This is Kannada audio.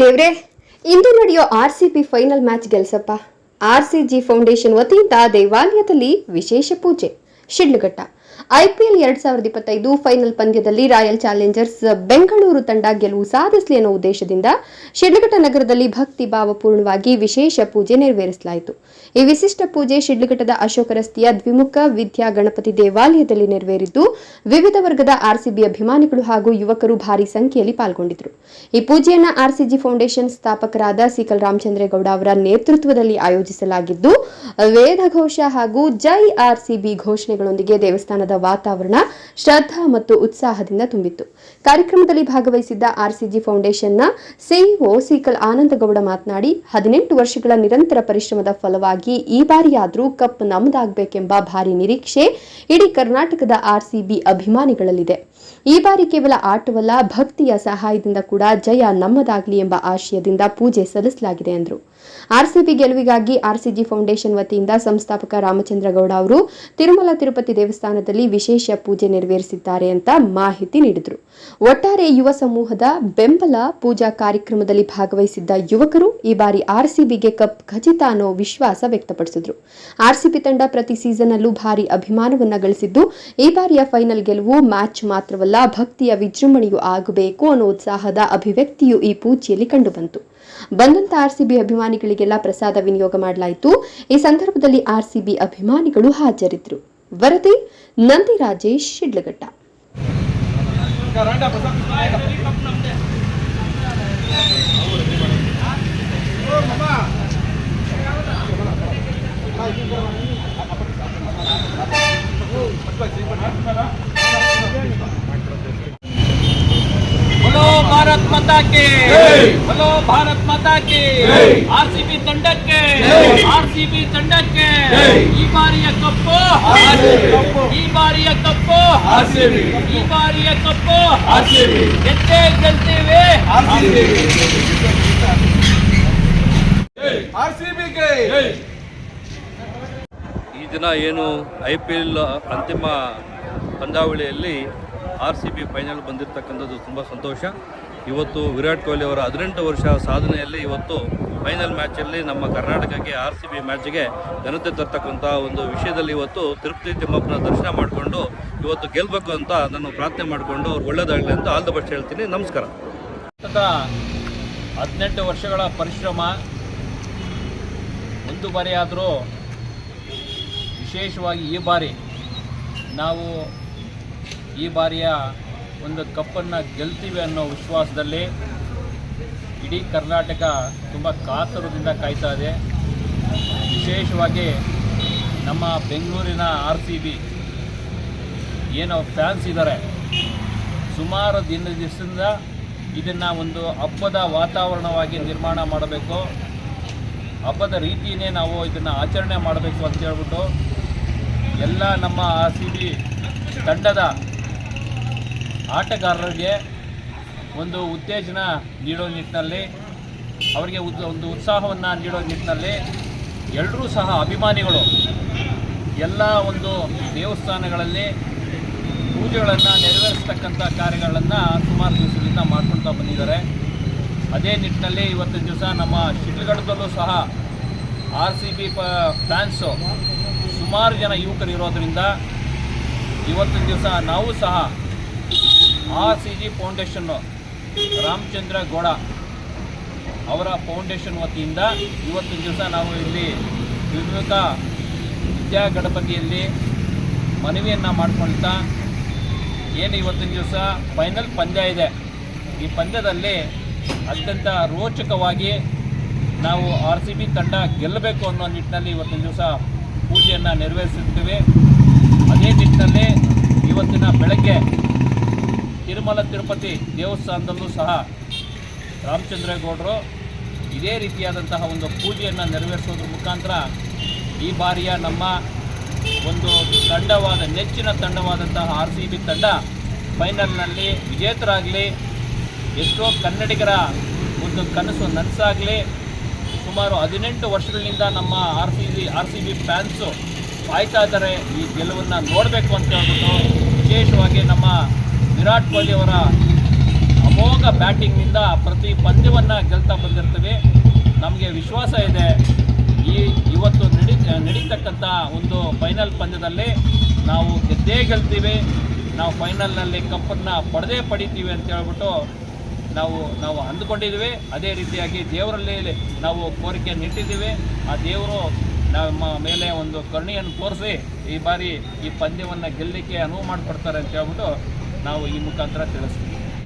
ದೇವ್ರೆ, ಇಂದು ನಡೆಯೋ R C B final match ಗೆಲ್ಸಪ್ಪ. R C G foundation ವತಿಯಿಂದ ದೇವಾಲಯದಲ್ಲಿ ವಿಶೇಷ ಪೂಜೆ, ಶಿಡ್ಲಘಟ್ಟ. ಐಪಿಎಲ್ ಎರಡ್ ಸಾವಿರದ ಇಪ್ಪತ್ತೈದು ಫೈನಲ್ ಪಂದ್ಯದಲ್ಲಿ ರಾಯಲ್ ಚಾಲೆಂಜರ್ಸ್ ಬೆಂಗಳೂರು ತಂಡ ಗೆಲುವು ಸಾಧಿಸಲಿ ಅನ್ನೋ ಉದ್ದೇಶದಿಂದ ಶಿಡ್ಲಘಟ್ಟ ನಗರದಲ್ಲಿ ಭಕ್ತಿ ಭಾವಪೂರ್ಣವಾಗಿ ವಿಶೇಷ ಪೂಜೆ ನೆರವೇರಿಸಲಾಯಿತು. ಈ ವಿಶಿಷ್ಟ ಪೂಜೆ ಶಿಡ್ಲಘಟ್ಟದ ಅಶೋಕ ರಸ್ತೆಯ ದ್ವಿಮುಖ ವಿದ್ಯಾ ಗಣಪತಿ ದೇವಾಲಯದಲ್ಲಿ ನೆರವೇರಿದ್ದು, ವಿವಿಧ ವರ್ಗದ ಆರ್ಸಿಬಿ ಅಭಿಮಾನಿಗಳು ಹಾಗೂ ಯುವಕರು ಭಾರಿ ಸಂಖ್ಯೆಯಲ್ಲಿ ಪಾಲ್ಗೊಂಡಿದ್ದರು ಈ ಪೂಜೆಯನ್ನ ಆರ್ಸಿಜಿ ಫೌಂಡೇಶನ್ ಸ್ಥಾಪಕರಾದ ಸಿಕಲ್ ರಾಮಚಂದ್ರೇಗೌಡ ಅವರ ನೇತೃತ್ವದಲ್ಲಿ ಆಯೋಜಿಸಲಾಗಿದ್ದು, ವೇದಘೋಷ ಹಾಗೂ ಜೈ ಆರ್ಸಿಬಿ ಘೋಷಣೆಗಳೊಂದಿಗೆ ದೇವಸ್ಥಾನದ ವಾತಾವರಣ ಶ್ರದ್ಧಾ ಮತ್ತು ಉತ್ಸಾಹದಿಂದ ತುಂಬಿತ್ತು. ಕಾರ್ಯಕ್ರಮದಲ್ಲಿ ಭಾಗವಹಿಸಿದ್ದ ಆರ್ಸಿಜಿ ಫೌಂಡೇಶನ್ನ ಸಿಇಒ ಸೀಕಲ್ ಆನಂದಗೌಡ ಮಾತನಾಡಿ, ಹದಿನೆಂಟು ವರ್ಷಗಳ ನಿರಂತರ ಪರಿಶ್ರಮದ ಫಲವಾಗಿ ಈ ಬಾರಿಯಾದರೂ ಕಪ್ ನಮ್ಮದಾಗಬೇಕೆಂಬ ಭಾರಿ ನಿರೀಕ್ಷೆ ಇಡೀ ಕರ್ನಾಟಕದ ಆರ್ಸಿಬಿ ಅಭಿಮಾನಿಗಳಲ್ಲಿದೆ. ಈ ಬಾರಿ ಕೇವಲ ಆಟವಲ್ಲ, ಭಕ್ತಿಯ ಸಹಾಯದಿಂದ ಕೂಡ ಜಯ ನಮ್ಮದಾಗಲಿ ಎಂಬ ಆಶಯದಿಂದ ಪೂಜೆ ಸಲ್ಲಿಸಲಾಗಿದೆ ಎಂದರು. ಆರ್ಸಿಬಿ ಗೆಲುವಿಗಾಗಿ ಆರ್ಸಿಜಿ ಫೌಂಡೇಶನ್ ವತಿಯಿಂದ ಸಂಸ್ಥಾಪಕ ರಾಮಚಂದ್ರಗೌಡ ಅವರು ತಿರುಮಲ ತಿರುಪತಿ ದೇವಸ್ಥಾನದಲ್ಲಿ ವಿಶೇಷ ಪೂಜೆ ನೆರವೇರಿಸಿದ್ದಾರೆ ಅಂತ ಮಾಹಿತಿ ನೀಡಿದರು. ಒಟ್ಟಾರೆ ಯುವ ಸಮೂಹದ ಬೆಂಬಲ ಪೂಜಾ ಕಾರ್ಯಕ್ರಮದಲ್ಲಿ ಭಾಗವಹಿಸಿದ್ದ ಯುವಕರು ಈ ಬಾರಿ ಆರ್ಸಿಬಿಗೆ ಕಪ್ ಖಚಿತ ಅನ್ನೋ ವಿಶ್ವಾಸ ವ್ಯಕ್ತಪಡಿಸಿದ್ರು. ಆರ್ಸಿಬಿ ತಂಡ ಪ್ರತಿ ಸೀಸನ್ ಅಲ್ಲೂ ಭಾರಿ ಅಭಿಮಾನವನ್ನ ಗಳಿಸಿದ್ದು, ಈ ಬಾರಿಯ ಫೈನಲ್ ಗೆಲುವು ಮ್ಯಾಚ್ ಮಾತ್ರವಲ್ಲ, ಭಕ್ತಿಯ ವಿಜೃಂಭಣೆಯೂ ಆಗಬೇಕು ಅನ್ನೋ ಉತ್ಸಾಹದ ಅಭಿವ್ಯಕ್ತಿಯು ಈ ಪೂಜೆಯಲ್ಲಿ ಕಂಡುಬಂತು. ಬಂದಂತ ಆರ್ಸಿಬಿ ಅಭಿಮಾನಿಗಳಿಗೆಲ್ಲ ಪ್ರಸಾದ ವಿನಿಯೋಗ ಮಾಡಲಾಯಿತು. ಈ ಸಂದರ್ಭದಲ್ಲಿ ಆರ್ಸಿಬಿ ಅಭಿಮಾನಿಗಳು ಹಾಜರಿದ್ದರು ವರದಿ ನಂದಿ ರಾಜೇಶ್ ಶಿಡ್ಲಘಟ್ಟ. ಭಾರತ್ ಮಾತಾಕೆ ಹಲೋ ಭಾರತ್ ಮಾತಾಕೆ ಆರ್ ಸಿ ಬಿ ತಂಡಕ್ಕೆ ಆರ್ ಸಿ ಬಿ ತಂಡಕ್ಕೆ ಈ ಬಾರಿಯ ಕಪ್ಪು ಈ ಬಾರಿಯ ಕಪ್ಪು ಈ ಬಾರಿಯ ಕಪ್ಪು. ಗೆದ್ದೇ ಗೆಲ್ತೇವೆ. ಆರ್ ಸಿ ಈ ದಿನ ಏನು ಐ ಪಿ ಎಲ್ ಅಂತಿಮ ಪಂದ್ಯಾವಳಿಯಲ್ಲಿ ಆರ್ ಸಿ ಬಿ ಫೈನಲ್ ಬಂದಿರತಕ್ಕಂಥದ್ದು ತುಂಬ ಸಂತೋಷ. ಇವತ್ತು ವಿರಾಟ್ ಕೊಹ್ಲಿ ಅವರ ಹದಿನೆಂಟು ವರ್ಷ ಸಾಧನೆಯಲ್ಲಿ ಇವತ್ತು ಫೈನಲ್ ಮ್ಯಾಚಲ್ಲಿ ನಮ್ಮ ಕರ್ನಾಟಕಕ್ಕೆ ಆರ್ ಸಿ ಬಿ ಮ್ಯಾಚ್ಗೆ ಘನತೆ ತರ್ತಕ್ಕಂಥ ಒಂದು ವಿಷಯದಲ್ಲಿ ಇವತ್ತು ತಿರುಪತಿ ತಿಮ್ಮಪ್ಪನ ದರ್ಶನ ಮಾಡಿಕೊಂಡು ಇವತ್ತು ಗೆಲ್ಲಬೇಕು ಅಂತ ನಾನು ಪ್ರಾರ್ಥನೆ ಮಾಡಿಕೊಂಡು ಅವ್ರು ಒಳ್ಳೆಯದಾಗಲಿ ಅಂತ ಆಲ್ ದ ಬೆಸ್ಟ್ ಹೇಳ್ತೀನಿ. ನಮಸ್ಕಾರ. ಹದಿನೆಂಟು ವರ್ಷಗಳ ಪರಿಶ್ರಮ, ಒಂದು ಬಾರಿ ಆದರೂ ವಿಶೇಷವಾಗಿ ಈ ಬಾರಿ ನಾವು ಈ ಬಾರಿಯ ಒಂದು ಕಪ್ಪನ್ನು ಗೆಲ್ತೀವಿ ಅನ್ನೋ ವಿಶ್ವಾಸದಲ್ಲಿ ಇಡೀ ಕರ್ನಾಟಕ ತುಂಬ ಕಾತರದಿಂದ ಕಾಯ್ತಾ ಇದೆ. ವಿಶೇಷವಾಗಿ ನಮ್ಮ ಬೆಂಗಳೂರಿನ ಆರ್ ಸಿ ಬಿ ಏನೋ ಫ್ಯಾನ್ಸ್ ಇದ್ದಾರೆ. ಸುಮಾರು ದಿನ ದಿವಸದಿಂದ ಇದನ್ನು ಒಂದು ಹಬ್ಬದ ವಾತಾವರಣವಾಗಿ ನಿರ್ಮಾಣ ಮಾಡಬೇಕು. ಹಬ್ಬದ ರೀತಿಯೇ ನಾವು ಇದನ್ನು ಆಚರಣೆ ಮಾಡಬೇಕು ಅಂತ ಹೇಳ್ಬಿಟ್ಟು ಎಲ್ಲ ನಮ್ಮ ಆರ್ ಸಿ ಬಿ ತಂಡದ ಆಟಗಾರರಿಗೆ ಒಂದು ಉತ್ತೇಜನ ನೀಡೋ ನಿಟ್ಟಿನಲ್ಲಿ, ಅವರಿಗೆ ಒಂದು ಉತ್ಸಾಹವನ್ನು ನೀಡೋ ನಿಟ್ಟಿನಲ್ಲಿ ಎಲ್ಲರೂ ಸಹ ಅಭಿಮಾನಿಗಳು ಎಲ್ಲ ಒಂದು ದೇವಸ್ಥಾನಗಳಲ್ಲಿ ಪೂಜೆಗಳನ್ನು ನೆರವೇರಿಸ್ತಕ್ಕಂಥ ಕಾರ್ಯಗಳನ್ನು ಸುಮಾರು ದಿವಸದಿಂದ ಮಾಡ್ಕೊಳ್ತಾ ಬಂದಿದ್ದಾರೆ. ಅದೇ ನಿಟ್ಟಿನಲ್ಲಿ ಇವತ್ತಿನ ದಿವಸ ನಮ್ಮ ಶಿಡ್ಲಘಟ್ಟದಲ್ಲೂ ಸಹ ಆರ್ ಸಿ ಬಿ ಪ, ಫ್ಯಾನ್ಸು ಸುಮಾರು ಜನ ಯುವಕರು ಇರೋದರಿಂದ ಇವತ್ತಿನ ದಿವಸ ನಾವು ಸಹ ಆರ್ ಸಿ ಜಿ ಫೌಂಡೇಶನ್ನು ರಾಮಚಂದ್ರ ಗೌಡ ಅವರ ಫೌಂಡೇಶನ್ ವತಿಯಿಂದ ಇವತ್ತಿನ ದಿವಸ ನಾವು ಇಲ್ಲಿ ವಿವೇಕ ವಿದ್ಯಾ ಗಣಪತಿಯಲ್ಲಿ ಮನವಿಯನ್ನು ಮಾಡ್ಕೊಳ್ತಾ ಏನು ಇವತ್ತಿನ ದಿವಸ ಫೈನಲ್ ಪಂದ್ಯ ಇದೆ. ಈ ಪಂದ್ಯದಲ್ಲಿ ಅತ್ಯಂತ ರೋಚಕವಾಗಿ ನಾವು ಆರ್ ಸಿ ಬಿ ತಂಡ ಗೆಲ್ಲಬೇಕು ಅನ್ನೋ ನಿಟ್ಟಿನಲ್ಲಿ ಇವತ್ತಿನ ದಿವಸ ಪೂಜೆಯನ್ನು ನೆರವೇರಿಸುತ್ತೇವೆ ಅದೇ ನಿಟ್ಟಿನಲ್ಲಿ ಇವತ್ತಿನ ಬೆಳಗ್ಗೆ ತಿರುಮಲ ತಿರುಪತಿ ದೇವಸ್ಥಾನದಲ್ಲೂ ಸಹ ರಾಮಚಂದ್ರೇಗೌಡರು ಇದೇ ರೀತಿಯಾದಂತಹ ಒಂದು ಪೂಜೆಯನ್ನು ನೆರವೇರಿಸೋದ್ರ ಮುಖಾಂತರ ಈ ಬಾರಿಯ ನಮ್ಮ ಒಂದು ತಂಡವಾದ, ನೆಚ್ಚಿನ ತಂಡವಾದಂತಹ ಆರ್ ಸಿ ಬಿ ತಂಡ ಫೈನಲ್ನಲ್ಲಿ ವಿಜೇತರಾಗಲಿ, ಎಷ್ಟೋ ಕನ್ನಡಿಗರ ಒಂದು ಕನಸು ನನಸಾಗಲಿ, ಸುಮಾರು ಹದಿನೆಂಟು ವರ್ಷಗಳಿಂದ ನಮ್ಮ R C B, R C B fans ಕಾಯ್ತಾ ಇದ್ದಾರೆ ಈ ಗೆಲುವನ್ನು ನೋಡಬೇಕು ಅಂತ ಹೇಳ್ಬಿಟ್ಟು ವಿಶೇಷವಾಗಿ ನಮ್ಮ ವಿರಾಟ್ ಕೊಹ್ಲಿ ಅವರ ಅಮೋಘ ಬ್ಯಾಟಿಂಗ್ನಿಂದ ಪ್ರತಿ ಪಂದ್ಯವನ್ನು ಗೆಲ್ತಾ ಬಂದಿರ್ತೀವಿ. ನಮಗೆ ವಿಶ್ವಾಸ ಇದೆ. ಈ ಇವತ್ತು ನಡಿ ನಡೀತಕ್ಕಂಥ ಒಂದು ಫೈನಲ್ ಪಂದ್ಯದಲ್ಲಿ ನಾವು ಗೆದ್ದೇ ಗೆಲ್ತೀವಿ. ನಾವು ಫೈನಲ್ನಲ್ಲಿ ಕಪ್ಪನ್ನು ಪಡೆದೇ ಪಡಿತೀವಿ ಅಂತ ಹೇಳ್ಬಿಟ್ಟು ನಾವು ನಾವು ಅಂದುಕೊಂಡಿದ್ದೀವಿ ಅದೇ ರೀತಿಯಾಗಿ ದೇವರಲ್ಲಿ ನಾವು ಕೋರಿಕೆ ಇಟ್ಟಿದ್ದೀವಿ ಆ ದೇವರು ನಮ್ಮ ಮೇಲೆ ಒಂದು ಕರುಣೆಯನ್ನು ತೋರಿಸಿ ಈ ಬಾರಿ ಈ ಪಂದ್ಯವನ್ನು ಗೆಲ್ಲಲಿಕ್ಕೆ ಅನುವು ಮಾಡಿಕೊಡ್ತಾರೆ ಅಂತ ಹೇಳ್ಬಿಟ್ಟು ನಾವು ಈ ಮುಖಾಂತರ ತಿಳಿಸ್ತೀವಿ.